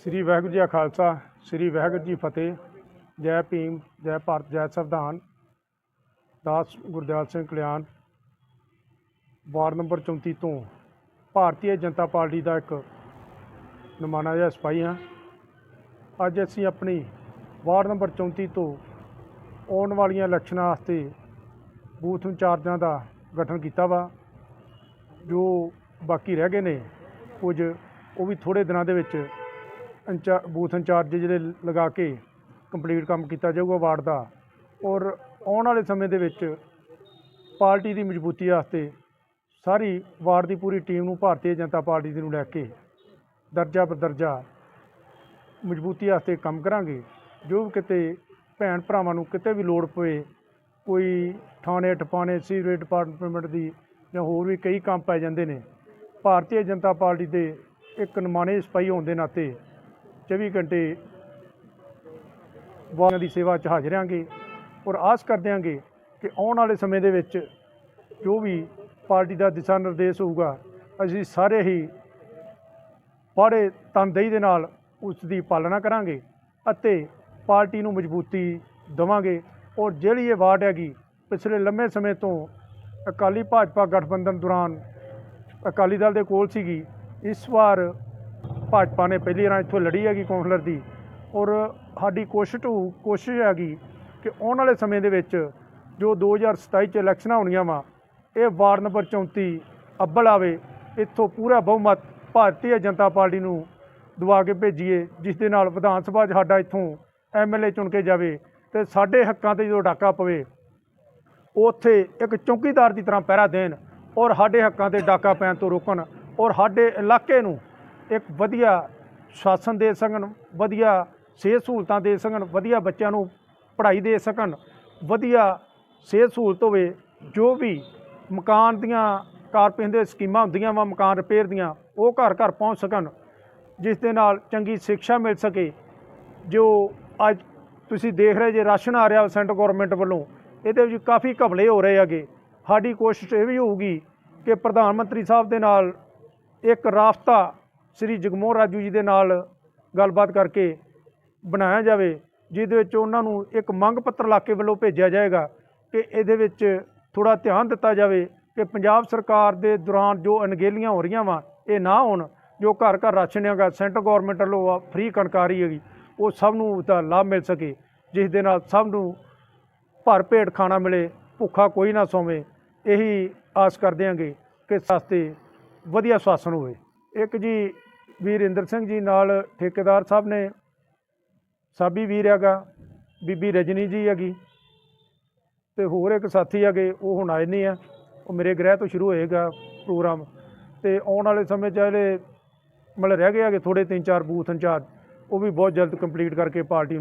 ਸ੍ਰੀ ਵਾਹਿਗੁਰੂ ਜੀ ਕਾ ਖਾਲਸਾ, ਸ੍ਰੀ ਵਾਹਿਗੁਰੂ ਜੀ ਫਤਿਹ। ਜੈ ਭੀਮ, ਜੈ ਭਾਰਤ, ਜੈ ਸੰਵਿਧਾਨ। ਦਾਸ ਗੁਰਦਿਆਲ ਸਿੰਘ ਕਲਿਆਣ, ਵਾਰਡ ਨੰਬਰ 34 ਤੋਂ ਭਾਰਤੀ ਜਨਤਾ ਪਾਰਟੀ ਦਾ ਇੱਕ ਨੁਮਾਇੰਦਾ ਜਿਹਾ ਸਿਪਾਹੀ ਹਾਂ। ਅੱਜ ਅਸੀਂ ਆਪਣੀ ਵਾਰਡ ਨੰਬਰ 34 ਤੋਂ ਆਉਣ ਵਾਲੀਆਂ ਇਲੈਕਸ਼ਨਾਂ ਵਾਸਤੇ ਬੂਥ ਇੰਚਾਰਜਾਂ ਦਾ ਗਠਨ ਕੀਤਾ ਵਾ। ਜੋ ਬਾਕੀ ਰਹਿ ਗਏ ਨੇ, ਕੁਝ ਉਹ ਵੀ ਥੋੜੇ ਦਿਨਾਂ ਦੇ ਵਿੱਚ ਇੰਚਾ, ਬੂਥ ਇੰਚਾਰਜ ਜਿਹੜੇ ਲਗਾ ਕੇ ਕੰਪਲੀਟ ਕੰਮ ਕੀਤਾ ਜਾਊਗਾ ਵਾਰਡ ਦਾ। ਔਰ ਆਉਣ ਵਾਲੇ ਸਮੇਂ ਦੇ ਵਿੱਚ ਪਾਰਟੀ ਦੀ ਮਜ਼ਬੂਤੀ ਵਾਸਤੇ ਸਾਰੀ ਵਾਰਡ ਦੀ ਪੂਰੀ ਟੀਮ ਨੂੰ ਭਾਰਤੀ ਜਨਤਾ ਪਾਰਟੀ ਦੀ ਨੂੰ ਲੈ ਕੇ ਦਰਜਾ ਬਦਰਜਾ ਮਜ਼ਬੂਤੀ ਵਾਸਤੇ ਕੰਮ ਕਰਾਂਗੇ। ਜੋ ਵੀ ਕਿਤੇ ਭੈਣ ਭਰਾਵਾਂ ਨੂੰ ਕਿਤੇ ਵੀ ਲੋੜ ਪਵੇ, ਕੋਈ ਥਾਣੇ ਟਪਾਣੇ ਸੀਵਰੇਜ ਡਿਪਾਰਟਮੈਂਟ ਦੀ ਜਾਂ ਹੋਰ ਵੀ ਕਈ ਕੰਮ ਪੈ ਜਾਂਦੇ ਨੇ, ਭਾਰਤੀ ਜਨਤਾ ਪਾਰਟੀ ਦੇ ਇੱਕ ਨਮਾਣੇ ਸਿਪਾਹੀ ਹੋਣ ਦੇ ਨਾਤੇ 24 ਘੰਟੇ ਵਾਰਾਂ ਦੀ ਸੇਵਾ 'ਚ ਹਾਜ਼ਰ ਹਾਂਗੇ ਔਰ ਆਸ ਕਰਦੇ ਹਾਂਗੇ ਕਿ ਆਉਣ ਵਾਲੇ ਸਮੇਂ ਦੇ ਵਿੱਚ ਜੋ ਵੀ ਪਾਰਟੀ ਦਾ ਦਿਸ਼ਾ ਨਿਰਦੇਸ਼ ਹੋਊਗਾ, ਅਸੀਂ ਸਾਰੇ ਹੀ ਬੜੇ ਤਨਦੇਹੀ ਦੇ ਨਾਲ ਉਸ ਦੀ ਪਾਲਣਾ ਕਰਾਂਗੇ ਅਤੇ ਪਾਰਟੀ ਨੂੰ ਮਜ਼ਬੂਤੀ ਦੇਵਾਂਗੇ। ਔਰ ਜਿਹੜੀ ਇਹ ਵਾਰਡ ਹੈਗੀ, ਪਿਛਲੇ ਲੰਮੇ ਸਮੇਂ ਤੋਂ ਅਕਾਲੀ ਭਾਜਪਾ ਗਠਬੰਧਨ ਦੌਰਾਨ ਅਕਾਲੀ ਦਲ ਦੇ ਕੋਲ ਸੀਗੀ, ਇਸ ਵਾਰ ਭਾਜਪਾ ਨੇ ਪਹਿਲੀ ਵਾਰ ਇੱਥੋਂ ਲੜੀ ਹੈਗੀ ਕੌਂਸਲਰ ਦੀ ਔਰ ਸਾਡੀ ਕੋਸ਼ਿਸ਼ ਟੂ ਕੋਸ਼ਿਸ਼ ਹੈਗੀ ਕਿ ਆਉਣ ਵਾਲੇ ਸਮੇਂ ਦੇ ਵਿੱਚ ਜੋ 2027 ਚ ਇਲੈਕਸ਼ਨਾਂ ਹੋਣੀਆਂ ਵਾ, ਇਹ ਵਾਰਡ ਨੰਬਰ 34 ਅੱਬਲ ਆਵੇ, ਇੱਥੋਂ ਪੂਰਾ ਬਹੁਮਤ ਭਾਰਤੀ ਜਨਤਾ ਪਾਰਟੀ ਨੂੰ ਦਵਾ ਕੇ ਭੇਜੀਏ, ਜਿਸ ਦੇ ਨਾਲ ਵਿਧਾਨ ਸਭਾ 'ਚ ਸਾਡਾ ਇੱਥੋਂ ਐਮਐਲਏ ਚੁਣ ਕੇ ਜਾਵੇ ਤੇ ਸਾਡੇ ਹੱਕਾਂ ਤੇ ਜਦੋਂ ਡਾਕਾ ਪਵੇ, ਉੱਥੇ ਇੱਕ ਚੌਕੀਦਾਰ ਦੀ ਤਰ੍ਹਾਂ ਪਹਿਰਾ ਦੇਣ ਔਰ ਸਾਡੇ ਹੱਕਾਂ ਤੇ ਡਾਕਾ ਪੈਣ ਤੋਂ ਰੋਕਣ ਔਰ ਸਾਡੇ ਇਲਾਕੇ ਨੂੰ ਇੱਕ ਵਧੀਆ ਸ਼ਾਸਨ ਦੇ ਸਕਣ, ਵਧੀਆ ਸਿਹਤ ਸਹੂਲਤਾਂ ਦੇ ਸਕਣ, ਵਧੀਆ ਬੱਚਿਆਂ ਨੂੰ ਪੜ੍ਹਾਈ ਦੇ ਸਕਣ, ਵਧੀਆ ਸਿਹਤ ਸਹੂਲਤ ਹੋਵੇ, ਜੋ ਵੀ ਮਕਾਨ ਦੀਆਂ ਕਾਰਪੋਰੇਸ਼ਨ ਦੇ ਸਕੀਮਾਂ ਹੁੰਦੀਆਂ ਵਾ, ਮਕਾਨ ਰਿਪੇਅਰ ਦੀਆਂ, ਉਹ ਘਰ ਘਰ ਪਹੁੰਚ ਸਕਣ, ਜਿਸ ਦੇ ਨਾਲ ਚੰਗੀ ਸਿੱਖਿਆ ਮਿਲ ਸਕੇ। ਜੋ ਅੱਜ ਤੁਸੀਂ ਦੇਖ ਰਹੇ ਜੇ, ਰਾਸ਼ਨ ਆ ਰਿਹਾ ਸੈਂਟਰ ਗਵਰਨਮੈਂਟ ਵੱਲੋਂ, ਇਹਦੇ ਵਿੱਚ ਕਾਫੀ ਘਪਲੇ ਹੋ ਰਹੇ ਹੈਗੇ। ਸਾਡੀ ਕੋਸ਼ਿਸ਼ ਇਹ ਵੀ ਹੋਊਗੀ ਕਿ ਪ੍ਰਧਾਨ ਮੰਤਰੀ ਸਾਹਿਬ ਦੇ ਨਾਲ ਇੱਕ ਰਾਫਤਾ ਸ੍ਰੀ ਜਗਮੋਹਨ ਰਾਜੂ ਜੀ ਦੇ ਨਾਲ ਗੱਲਬਾਤ ਕਰਕੇ ਬਣਾਇਆ ਜਾਵੇ, ਜਿਹਦੇ ਵਿੱਚ ਉਹਨਾਂ ਨੂੰ ਇੱਕ ਮੰਗ ਪੱਤਰ ਇਲਾਕੇ ਵੱਲੋਂ ਭੇਜਿਆ ਜਾਏਗਾ ਕਿ ਇਹਦੇ ਵਿੱਚ ਥੋੜਾ ਧਿਆਨ ਦਿੱਤਾ ਜਾਵੇ ਕਿ ਪੰਜਾਬ ਸਰਕਾਰ ਦੇ ਦੌਰਾਨ ਜੋ ਅਣਗਹਿਲੀਆਂ ਹੋ ਰਹੀਆਂ ਵਾ, ਇਹ ਨਾ ਹੋਣ, ਜੋ ਘਰ ਘਰ ਰਾਸ਼ਨ ਹੈਗਾ, ਸੈਂਟਰ ਗਵਰਨਮੈਂਟ ਵੱਲੋਂ ਫ੍ਰੀ ਕਣਕ ਆ ਰਹੀ ਹੈਗੀ, ਉਹ ਸਭ ਨੂੰ ਉਹਦਾ ਲਾਭ ਮਿਲ ਸਕੇ, ਜਿਸ ਦੇ ਨਾਲ ਸਭ ਨੂੰ ਭਰ ਪੇਟ ਖਾਣਾ ਮਿਲੇ, ਭੁੱਖਾ ਕੋਈ ਨਾ ਸੋਵੇ, ਇਹੀ ਆਸ ਕਰਦੇ ਹਾਂਗੇ ਕਿ ਸਸਤੇ ਵਧੀਆ ਸ਼ਾਸਨ ਹੋਵੇ। ਇੱਕ ਜੀ ਵੀਰ ਇੰਦਰ ਸਿੰਘ ਜੀ ਨਾਲ ਠੇਕੇਦਾਰ ਸਾਹਿਬ ਨੇ, ਸਾਬੀ ਵੀਰ ਹੈਗਾ, ਬੀਬੀ ਰਜਨੀ ਜੀ ਹੈਗੀ ਤੇ ਹੋਰ ਇੱਕ ਸਾਥੀ ਹੈਗੇ, ਉਹ ਹੁਣ ਆਏ ਨਹੀਂ ਆ, ਉਹ ਮੇਰੇ ਗ੍ਰਹਿ ਤੋਂ ਸ਼ੁਰੂ ਹੋਏਗਾ ਪ੍ਰੋਗਰਾਮ ਤੇ ਆਉਣ ਵਾਲੇ ਸਮੇਂ 'ਚ ਜਿਹੜੇ ਮਤਲਬ ਰਹਿ ਗਏ ਹੈਗੇ ਥੋੜੇ ਤਿੰਨ ਚਾਰ ਬੂਥ ਇੰਚਾਰਜ, ਉਹ ਵੀ ਬਹੁਤ ਜਲਦ ਕੰਪਲੀਟ ਕਰਕੇ ਪਾਰਟੀ